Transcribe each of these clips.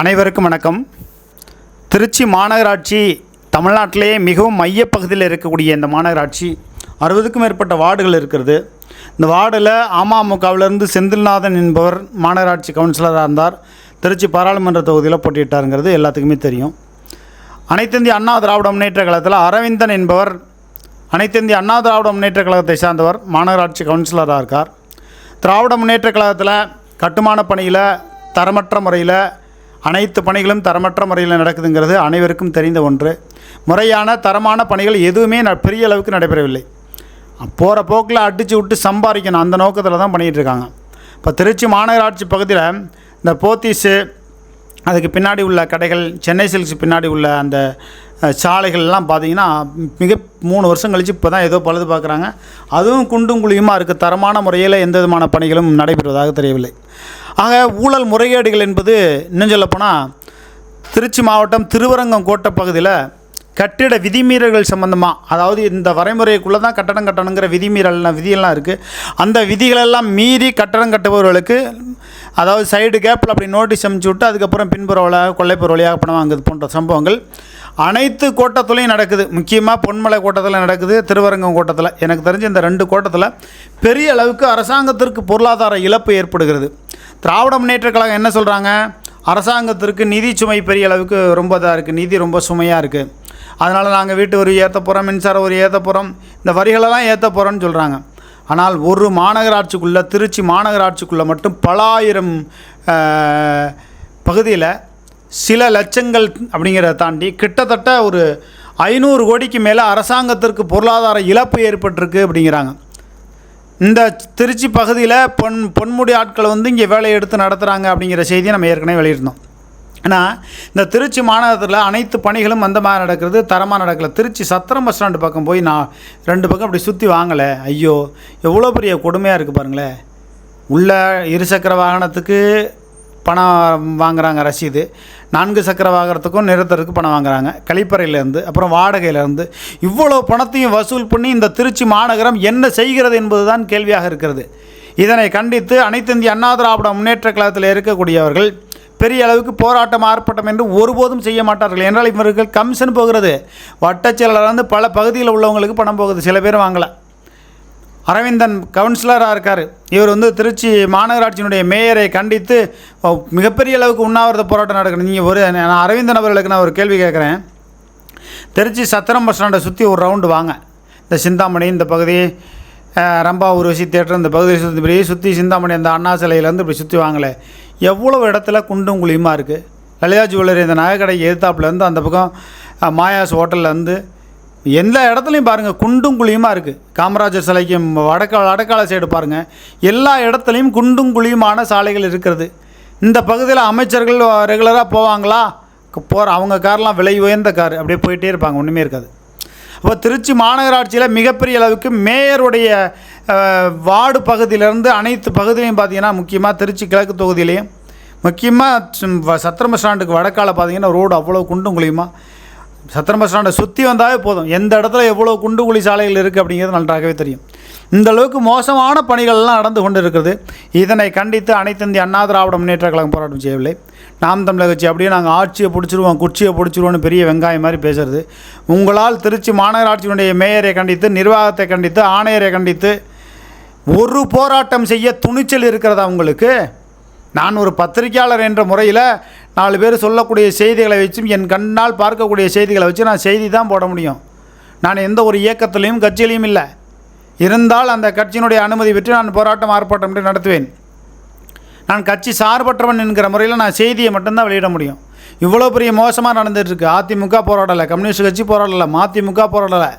அனைவருக்கும் வணக்கம். திருச்சி மாநகராட்சி தமிழ்நாட்டிலேயே மிகவும் மையப்பகுதியில் இருக்கக்கூடிய இந்த மாநகராட்சி அறுபதுக்கும் மேற்பட்ட வார்டுகள் இருக்கிறது. இந்த வார்டில் அமமுகவிலிருந்து செந்தில்நாதன் என்பவர் மாநகராட்சி கவுன்சிலராக இருந்தார். திருச்சி பாராளுமன்ற தொகுதியில் போட்டியிட்டாருங்கிறது எல்லாத்துக்குமே தெரியும். அனைத்திந்திய அண்ணா திராவிட முன்னேற்ற கழகத்தில் அரவிந்தன் என்பவர் அனைத்திந்திய அண்ணா திராவிட முன்னேற்ற கழகத்தை சார்ந்தவர் மாநகராட்சி கவுன்சிலராக இருக்கார். திராவிட முன்னேற்ற கழகத்தில் கட்டுமான பணியில் தரமற்ற முறையில் அனைத்து பணிகளும் தரமற்ற முறையில் நடக்குதுங்கிறது அனைவருக்கும் தெரிந்த ஒன்று. முறையான தரமான பணிகள் எதுவுமே ந- பெரிய அளவுக்கு நடைபெறவில்லை. போகிற போக்கில் அடித்து விட்டு சம்பாதிக்கணும். அந்த நோக்கத்தில் தான் பண்ணிகிட்டு இருக்காங்க. இப்போ திருச்சி மாநகராட்சி பகுதியில் இந்த போத்தீஸு அதுக்கு பின்னாடி உள்ள கடைகள் சென்னை சில்க்ஸ் பின்னாடி உள்ள அந்த சாலைகள்லாம் பார்த்தீங்கன்னா மிக மூணு வருஷம் கழித்து இப்போ தான் ஏதோ பழுது பார்க்குறாங்க அதுவும் குண்டும் குழியுமாக இருக்குது தரமான முறையில் எந்த விதமான பணிகளும் நடைபெறுவதாக தெரியவில்லை. ஆக ஊழல் முறைகேடுகள் என்பது இன்னும் சொல்லப்போனால் திருச்சி மாவட்டம் திருவரங்கம் கோட்டை பகுதியில் கட்டிட விதிமீறல்கள் சம்மந்தமாக அதாவது இந்த வரைமுறைக்குள்ளே தான் கட்டடம் கட்டணுங்கிற விதிமீறல்லாம் விதியெல்லாம் இருக்குது அந்த விதிகளெல்லாம் மீறி கட்டடம் கட்டுபவர்களுக்கு அதாவது சைடு கேப்பில் அப்படி நோட்டீஸ் அமுச்சு விட்டு அதுக்கப்புறம் பின்புற வழியாக கொள்ளைப்புற வழியாக பணம் வாங்குது போன்ற சம்பவங்கள் அனைத்து கோட்டத்துலையும் நடக்குது. முக்கியமாக பொன்மலை கோட்டத்தில் நடக்குது திருவரங்கம் கோட்டத்தில். எனக்கு தெரிஞ்ச இந்த ரெண்டு கோட்டத்தில் பெரிய அளவுக்கு அரசாங்கத்திற்கு பொருளாதார இழப்பு ஏற்படுகிறது. திராவிட முன்னேற்ற கழகம் என்ன சொல்கிறாங்க அரசாங்கத்திற்கு நிதி சுமை பெரிய அளவுக்கு ரொம்ப இதாக இருக்குது நிதி ரொம்ப சுமையாக இருக்குது அதனால் நாங்கள் வீட்டு வரி ஏற்ற போகிறோம் மின்சார வரி ஏற்ற போகிறோம் இந்த வரிகளெல்லாம் ஏற்ற போகிறோன்னு சொல்கிறாங்க ஆனால் ஒரு மாநகராட்சிக்குள்ளே திருச்சி மாநகராட்சிக்குள்ளே மட்டும் பல ஆயிரம் பகுதியில் சில லட்சங்கள் அப்படிங்கிறத தாண்டி கிட்டத்தட்ட ஒரு ஐநூறு கோடிக்கு மேலே அரசாங்கத்திற்கு பொருளாதார இழப்பு ஏற்பட்டிருக்கு அப்படிங்கிறாங்க. இந்த திருச்சி பகுதியில் பொன் பொன்முடி ஆட்கள் வந்து இங்கே வேலையை எடுத்து நடத்துகிறாங்க அப்படிங்கிற செய்தியை நம்ம ஏற்கனவே வெளியிட்டோம் ஆனால் இந்த திருச்சி மாநகரத்தில் அனைத்து பணிகளும் அந்த மாதிரி நடக்கிறது தரமாக நடக்கல. திருச்சி சத்திரம் பஸ் ஸ்டாண்டு பக்கம் போய் நான் ரெண்டு பக்கம் அப்படி சுற்றி வாங்கலை. ஐயோ எவ்வளோ பெரிய கொடுமையாக இருக்குது பாருங்களேன். உள்ள இருசக்கர வாகனத்துக்கு பணம் வாங்குறாங்க ரசீது நான்கு சக்கர வாகனத்துக்கும் நிறுத்தருக்கும் பணம் வாங்குறாங்க. கழிப்பறையிலேருந்து அப்புறம் வாடகையிலேருந்து. இவ்வளோ பணத்தையும் வசூல் பண்ணி இந்த திருச்சி மாநகரம் என்ன செய்கிறது என்பதுதான் கேள்வியாக இருக்கிறது. இதனை கண்டித்து அனைத்து இந்திய அண்ணா திராவிட முன்னேற்ற கழகத்தில் இருக்கக்கூடியவர்கள் பெரிய அளவுக்கு போராட்டம் ஆர்ப்பாட்டம் என்று ஒருபோதும் செய்ய மாட்டார்கள். என்றால் இவர்கள் கமிஷன் போகிறது. வட்டச்செயலாளர் வந்து பல பகுதியில் உள்ளவங்களுக்கு பணம் போகுது. சில பேர் வாங்கலை. அரவிந்தன் கவுன்சிலராக இருக்கார். இவர் வந்து திருச்சி மாநகராட்சியினுடைய மேயரை கண்டித்து மிகப்பெரிய அளவுக்கு உண்ணாவிரத போராட்டம் நடக்கணும். நீங்கள் ஒரு நான் அரவிந்தன் அவர்களுக்கு நான் ஒரு கேள்வி கேட்குறேன். திருச்சி சத்திரம் பஸ் ஸ்டாண்டை சுற்றி ஒரு ரவுண்டு வாங்க. இந்த சிந்தாமணி இந்த பகுதி ரம்பா உருவசி தேட்டர் இந்த பகுதியை சுற்றி இப்படி சுற்றி சிந்தாமணி அந்த அண்ணா சிலையிலேருந்து இப்படி சுற்றி வாங்கலை. எவ்வளோ இடத்துல குண்டும் குழியுமாக இருக்குது லலிதா ஜுவல்லரி இந்த நகைக்கடை எதிர்த்தாப்புலேருந்து அந்த பக்கம் மாயாஸ் ஹோட்டல்லேருந்து எல்லா இடத்துலையும் பாருங்கள் குண்டும் குழியுமாக இருக்குது காமராஜர் சிலைக்கு வடக்க வடக்கால சைடு பாருங்கள் எல்லா இடத்துலையும் குண்டும் குழியுமான சாலைகள் இருக்கிறது. இந்த பகுதியில் அமைச்சர்கள் ரெகுலராக போவாங்களா? போகிற அவங்க கார்லாம் விலை உயர்ந்த கார் அப்படியே போயிட்டே இருப்பாங்க ஒன்றுமே இருக்காது. அப்போ திருச்சி மாநகராட்சியில் மிகப்பெரிய அளவுக்கு மேயருடைய வார்டு பகுதியிலேருந்து அனைத்து பகுதியிலையும் பார்த்தீங்கன்னா முக்கியமாக திருச்சி கிழக்கு தொகுதியிலையும் முக்கியமாக சத்திரம் ஸ்டாண்டுக்கு வடக்கால பார்த்தீங்கன்னா ரோடு அவ்வளோ குண்டும் குழியுமா? சத்திரம் பஸ் ஸ்டாண்டை சுற்றி வந்தாவே போதும். எந்த இடத்துல எவ்வளோ குண்டு குழி சாலைகள் இருக்குது அப்படிங்கிறது நன்றாகவே தெரியும். இந்த அளவுக்கு மோசமான பணிகள்லாம் நடந்து கொண்டு இருக்கிறது இதனை கண்டித்து அனைத்து இந்திய அண்ணா திராவிட முன்னேற்ற கழகம் போராட்டம் செய்யவில்லை. நாம் தமிழக கட்சி அப்படியே நாங்கள் ஆட்சியை பிடிச்சிருவோம் குச்சியை பிடிச்சிருவோம்னு பெரிய வெங்காயம் மாதிரி பேசுறது. உங்களால் திருச்சி மாநகராட்சியினுடைய மேயரை கண்டித்து நிர்வாகத்தை கண்டித்து ஆணையரை கண்டித்து ஒரு போராட்டம் செய்ய துணிச்சல் இருக்கிறதா உங்களுக்கு? நான் ஒரு பத்திரிக்கையாளர் என்ற முறையில் நாலு பேர் சொல்லக்கூடிய செய்திகளை வச்சும் என் கண்ணால் பார்க்கக்கூடிய செய்திகளை வச்சு நான் செய்தி தான் போட முடியும். நான் எந்த ஒரு இயக்கத்திலையும் கட்சியிலையும் இல்லை. இருந்தால் அந்த கட்சியினுடைய அனுமதி பெற்று நான் போராட்டம் ஆர்ப்பாட்டம் என்று நடத்துவேன். நான் கட்சி சார்பற்றவன் என்கிற முறையில் நான் செய்தியை மட்டும்தான் வெளியிட முடியும். இவ்வளோ பெரிய மோசமாக நடந்துகிட்ருக்கு அதிமுக போராடலை கம்யூனிஸ்ட் கட்சி போராடலை மதிமுக போராடலை.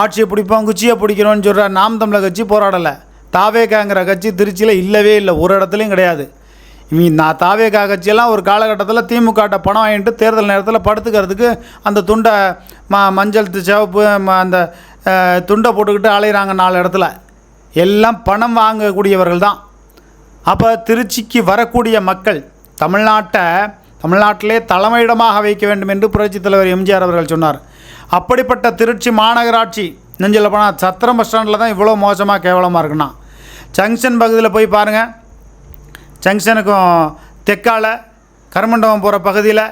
ஆட்சியை பிடிப்போம் குச்சியை பிடிக்கிறோன்னு சொல்கிற நாம் தமிழர் கட்சி போராடலை. தாவேக்காங்கிற கட்சி திருச்சியில் இல்லவே இல்லை. ஒரு இடத்துலையும் கிடையாது. இவங்க நான் தாவே கட்சியெல்லாம் ஒரு காலகட்டத்தில் திமுகட்ட பணம் வாங்கிட்டு தேர்தல் நேரத்தில் படுத்துக்கிறதுக்கு அந்த துண்டை ம மஞ்சள் சிவப்பு ம- அந்த துண்டை போட்டுக்கிட்டு அலையிறாங்க நாலு இடத்துல. எல்லாம் பணம் வாங்கக்கூடியவர்கள் தான். அப்போ திருச்சிக்கு வரக்கூடிய மக்கள் தமிழ்நாட்டை தமிழ்நாட்டிலே தலைமையிடமாக வைக்க வேண்டும் என்று புரட்சித் தலைவர் எம்ஜிஆர் அவர்கள் சொன்னார். அப்படிப்பட்ட திருச்சி மாநகராட்சி நெஞ்சில் போனால் சத்திரம் பஸ் ஸ்டாண்டில் தான் இவ்வளோ மோசமாக கேவலமாக இருக்குண்ணா ஜங்ஷன் பகுதியில் போய் பாருங்கள் ஜங்ஷனுக்கும் தெற்கால கருமண்டபம் போகிற பகுதியில்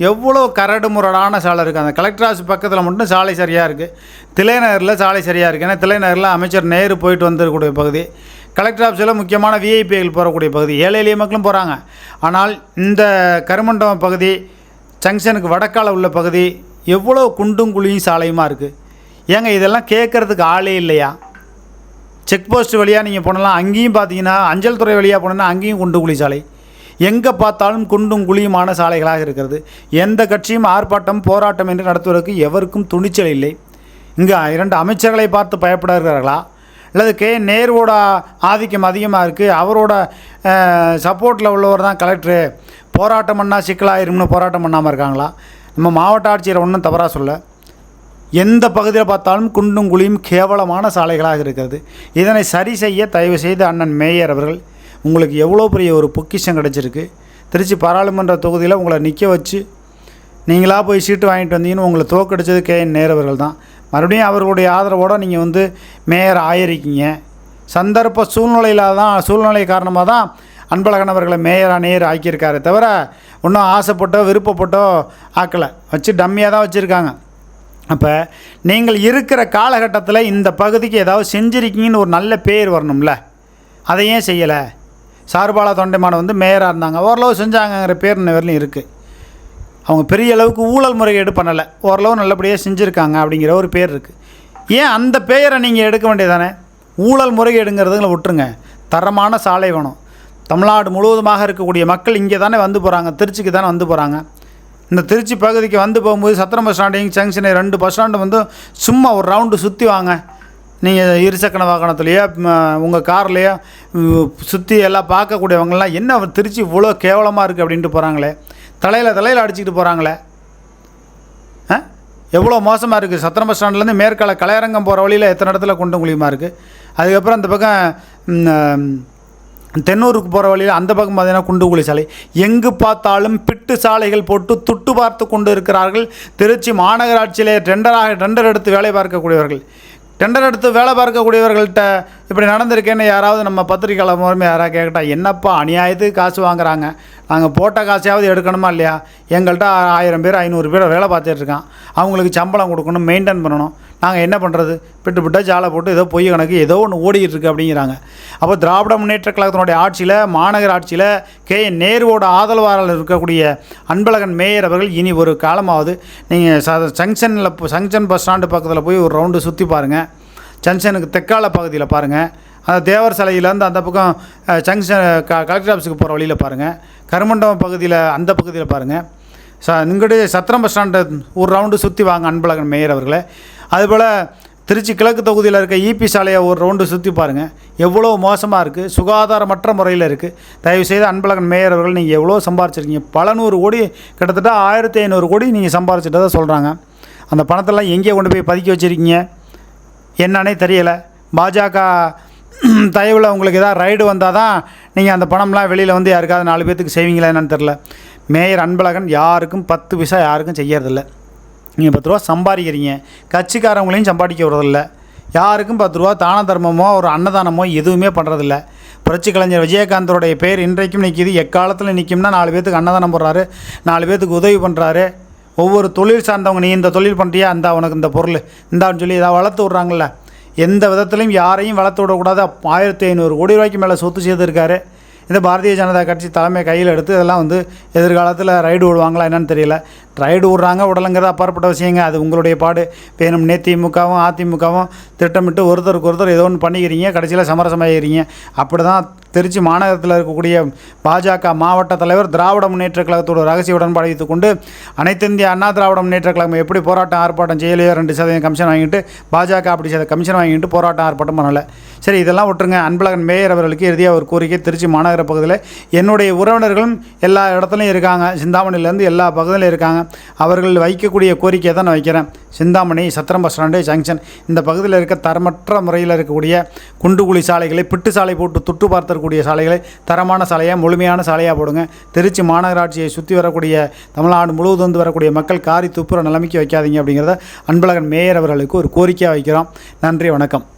எவ்வளோ கரடு முரடான சாலை இருக்குது அந்த கலெக்டர் ஆஃபீஸ் பக்கத்தில் மட்டும் சாலை சரியாக இருக்குது திலைநகரில் சாலை சரியாக இருக்குது ஏன்னா திலைநகரில் அமைச்சர் நேரு போயிட்டு வந்துருக்கூடிய பகுதி. கலெக்டர் ஆஃபீஸில் முக்கியமான விஐபிகள் போகக்கூடிய பகுதி. ஏழை எளிய மக்களும் போகிறாங்க ஆனால் இந்த கருமண்டபம் பகுதி ஜங்ஷனுக்கு வடக்கால உள்ள பகுதி எவ்வளோ குண்டும் குழியும் சாலையுமா இருக்குது ஏங்க இதெல்லாம் கேட்குறதுக்கு ஆளே இல்லையா? செக் போஸ்ட் வழியாக நீங்கள் போனலாம். அங்கேயும் பார்த்தீங்கன்னா அஞ்சல் துறை வழியாக போனோன்னா அங்கேயும் குண்டு குழி சாலை. எங்கே பார்த்தாலும் குண்டும் குழியுமான சாலைகளாக இருக்கிறது. எந்த கட்சியும் ஆர்ப்பாட்டம் போராட்டம் என்று நடத்துவதற்கு எவருக்கும் துணிச்சல் இல்லை. இங்கே இரண்டு அமைச்சர்களை பார்த்து பயப்படுகிறார்களா? அல்லது கே. நேருவோட ஆதிக்கம் அதிகமாக இருக்குது அவரோட சப்போர்ட்டில் உள்ளவர் தான் கலெக்டரு. போராட்டம் பண்ணால் சிக்கலாயிரும்னு போராட்டம் பண்ணாமல் இருக்காங்களா? நம்ம மாவட்ட ஆட்சியரை ஒன்றும் தவறாக சொல்ல. எந்த பகுதியில் பார்த்தாலும் குண்டும் குழியும் கேவலமான சாலைகளாக இருக்கிறது. இதனை சரி செய்ய தயவு செய்து அண்ணன் மேயர் அவர்கள் உங்களுக்கு எவ்வளோ பெரிய ஒரு பொக்கிஷம் கிடச்சிருக்கு. திருச்சி பாராளுமன்ற தொகுதியில் உங்களை நிற்க வச்சு நீங்களாக போய் சீட்டு வாங்கிட்டு வந்தீங்கன்னு உங்களை தோக்கடிச்சது கே. என். நேரவர்கள் தான். மறுபடியும் அவர்களுடைய ஆதரவோடு நீங்கள் வந்து மேயர் ஆயிருக்கீங்க. சந்தர்ப்ப சூழ்நிலையில் தான் சூழ்நிலை காரணமாக தான் அன்பழகன் அவர்களை மேயராக நேர் ஆக்கியிருக்காரு தவிர ஒன்றும் ஆசைப்பட்டோ விருப்பப்பட்டோ ஆக்கலை. வச்சு டம்மியாக தான் வச்சுருக்காங்க. அப்போ நீங்கள் இருக்கிற காலகட்டத்தில் இந்த பகுதிக்கு ஏதாவது செஞ்சுருக்கீங்கன்னு ஒரு நல்ல பேர் வரணும்ல. அதை ஏன் செய்யலை? சார்பாலா தொண்டைமான வந்து மேயராக இருந்தாங்க. ஓரளவு செஞ்சாங்கங்கிற பேர் இன்ன வரலையும் இருக்குது அவங்க பெரிய அளவுக்கு ஊழல் முறைகேடு பண்ணலை. ஓரளவு நல்லபடியாக செஞ்சுருக்காங்க அப்படிங்கிற ஒரு பேர் இருக்குது ஏன் அந்த பெயரை நீங்கள் எடுக்க வேண்டியதானே ஊழல் முறைகேடுங்கிறதுங்களை விட்டுருங்க. தரமான சாலை வேணும். தமிழ்நாடு முழுவதுமாக இருக்கக்கூடிய மக்கள் இங்கே தானே வந்து போகிறாங்க திருச்சிக்கு தானே வந்து போகிறாங்க இந்த திருச்சி பகுதிக்கு வந்து போகும்போது சத்திரம் பஸ் ஸ்டாண்டிங் ஜங்ஷனு ரெண்டு பஸ் ஸ்டாண்டு வந்து சும்மா ஒரு ரவுண்டு சுற்றி வாங்க. நீங்கள் இருசக்கர வாகனத்துலேயோ உங்கள் கார்லேயோ சுற்றி எல்லாம் பார்க்கக்கூடியவங்கலாம் என்ன திருச்சி இவ்வளோ கேவலமாக இருக்குது அப்படின்ட்டு போகிறாங்களே தலையில் தலையில் அடிச்சுக்கிட்டு போகிறாங்களே ஆ எவ்வளோ மோசமாக இருக்குது சத்திரம் பஸ் ஸ்டாண்ட்லேருந்து மேற்கால கலையரங்கம் போகிற வழியில் எத்தனை இடத்துல குண்டும் குழியுமா இருக்குது அதுக்கப்புறம் அந்த பக்கம் தென்னூருக்கு போகிற வழியில் அந்த பக்கம் பார்த்தீங்கன்னா குண்டு குழி சாலை. எங்கு பார்த்தாலும் பிட்டு சாலைகள் போட்டு துட்டு பார்த்து கொண்டு இருக்கிறார்கள். திருச்சி மாநகராட்சியிலே டெண்டராக டெண்டர் எடுத்து வேலை பார்க்கக்கூடியவர்கள். டெண்டர் எடுத்து வேலை பார்க்கக்கூடியவர்கள்ட்ட இப்படி நடந்திருக்கேன்னு யாராவது நம்ம பத்திரிக்கையாளர் மூலமாக யாராவது கேட்டால் என்னப்பா அநியாயத்துக்கு காசு வாங்குறாங்க. நாங்கள் போட்ட காசையாவது எடுக்கணுமா இல்லையா? எங்கள்கிட்ட ஆயிரம் பேர் ஐநூறு பேர் வேலை பார்த்துட்டு இருக்கான். அவங்களுக்கு சம்பளம் கொடுக்கணும் மெயின்டைன் பண்ணணும். நாங்கள் என்ன பண்ணுறது பிட்டு பிட்டாக ஜாலை போட்டு ஏதோ பொய் கணக்கு ஏதோ ஒன்று ஓடிக்கிட்டு இருக்கு அப்படிங்கிறாங்க. அப்போ திராவிட முன்னேற்ற கழகத்தினுடைய ஆட்சியில் மாநகராட்சியில் கே. நேருவோட ஆதரவாளர் இருக்கக்கூடிய அன்பழகன் மேயர் அவர்கள் இனி ஒரு காலமாவது நீங்கள் ச ஜங்ஷனில் ஜங்ஷன் பஸ் ஸ்டாண்டு பக்கத்தில் போய் ஒரு ரவுண்டு சுற்றி பாருங்கள் ஜங்ஷனுக்கு தெற்கால பகுதியில் பாருங்கள் அந்த தேவர் சிலையிலேருந்து அந்த பக்கம் ஜங்ஷன் க கலெக்டர் ஆஃபீஸுக்கு போகிற வழியில் பாருங்கள் கருமண்டபம் பகுதியில் அந்த பகுதியில் பாருங்கள் ச இங்கிட்டு சத்திரம் பஸ் ஸ்டாண்டு ஒரு ரவுண்டு சுற்றி வாங்க அன்பழகன் மேயர் அவர்களை. அதுபோல் திருச்சி கிழக்கு தொகுதியில் இருக்க ஈபி சாலையை ஒரு ரவுண்டு சுற்றி பாருங்கள் எவ்வளோ மோசமாக இருக்குது சுகாதாரமற்ற முறையில் இருக்குது தயவுசெய்து அன்பழகன் மேயர் அவர்கள் நீங்கள் எவ்வளோ சம்பாரிச்சிருக்கீங்க? பல நூறு கோடி கிட்டத்தட்ட ஆயிரத்தி ஐநூறு கோடி நீங்கள் சம்பாரிச்சிட்டதா சொல்கிறாங்க அந்த பணத்தெல்லாம் எங்கே கொண்டு போய் பதுக்கி வச்சுருக்கீங்க? என்னன்னே தெரியலை. பாஜக தயவில் உங்களுக்கு ஏதாவது ரைடு வந்தால் தான் நீங்கள் அந்த பணம்லாம் வெளியில் வந்து யாருக்காவது நாலு பேர்த்துக்கு செய்வீங்களா என்னன்னு தெரில மேயர் அன்பழகன் யாருக்கும் பத்து பைசா யாருக்கும் செய்யறதில்லை. நீங்கள் பத்து ரூபா சம்பாதிக்கிறீங்க. கட்சிக்காரங்களையும் சம்பாதிக்க விடுறதில்ல யாருக்கும் பத்து ரூபா தான தர்மமோ ஒரு அன்னதானமோ எதுவுமே பண்ணுறதில்ல புரட்சி கலைஞர் விஜயகாந்தருடைய பேர் இன்றைக்கும் நிற்கிது எக்காலத்தில் நிற்கும்னா நாலு பேர்த்துக்கு அன்னதானம் போடுறாரு நாலு பேர்த்துக்கு உதவி பண்ணுறாரு ஒவ்வொரு தொழில் சார்ந்தவங்க நீ இந்த தொழில் பண்ணுறியா இந்தா உனக்கு இந்த பொருள். இந்தான்னு சொல்லி இதை வளர்த்து விட்றாங்கல்ல. எந்த விதத்துலையும் யாரையும் வளர்த்து விடக்கூடாது. ஆயிரத்தி ஐநூறு கோடி ரூபாய்க்கு மேலே சொத்து சேர்த்துருக்காரு. இந்த பாரதிய ஜனதா கட்சி தலைமை கையில் எடுத்து இதெல்லாம் வந்து எதிர்காலத்தில் ரைடு விடுவாங்களா என்னன்னு தெரியல. ரைடு விட்றாங்க விடலைங்கிறது அப்பாற்பட்ட விஷயங்க. அது உங்களுடைய பாடு. வேணும்னே திமுகவும் அதிமுகவும் திட்டமிட்டு ஒருத்தருக்கு ஒருத்தர் ஏதோ ஒன்று பண்ணிக்கிறீங்க கடைசியில் சமரசமாகிறீங்க அப்படி தான் திருச்சி மாநகரத்தில் இருக்கக்கூடிய பாஜக மாவட்ட தலைவர் திராவிட முன்னேற்ற கழகத்தோட ரகசிய உடன்பாடு வைத்துக் கொண்டு அனைத்து இந்திய அண்ணா திராவிட முன்னேற்ற கழகம் எப்படி போராட்டம் ஆர்ப்பாட்டம் செய்யலையோ ரெண்டு சதவீதம் கமிஷன் வாங்கிட்டு பாஜக அப்படி செய்த கமிஷன் வாங்கிட்டு போராட்டம் ஆர்ப்பாட்டம் பண்ணலை. சரி இதெல்லாம் விட்டுருங்க. அன்பழகன் மேயர் அவர்களுக்கு இறுதியாக ஒரு கோரிக்கை. திருச்சி மாநகர பகுதியில் என்னுடைய உறவினர்களும் எல்லா இடத்துலையும் இருக்காங்க. சிந்தாமணிலேருந்து எல்லா பகுதியிலும் இருக்காங்க. அவர்கள் வைக்கக்கூடிய கோரிக்கையை தான் நான் வைக்கிறேன். Chintamani Chathiram bus stand junction. இந்த பகுதியில் இருக்க தரமற்ற முறையில் இருக்கக்கூடிய குண்டுகுழி சாலைகளை பிட்டு சாலை போட்டு துட்டு பார்த்தக்கூடிய சாலைகளை தரமான சாலையாக முழுமையான சாலையாக போடுங்க. திருச்சி மாநகராட்சியை சுற்றி வரக்கூடிய தமிழ்நாடு முழுவதும் வந்து வரக்கூடிய மக்கள் காரி துப்புற நிலைமைக்கு வைக்காதீங்க அப்படிங்கிறத அன்பழகன் மேயர் அவர்களுக்கு ஒரு கோரிக்கையாக வைக்கிறோம். நன்றி வணக்கம்.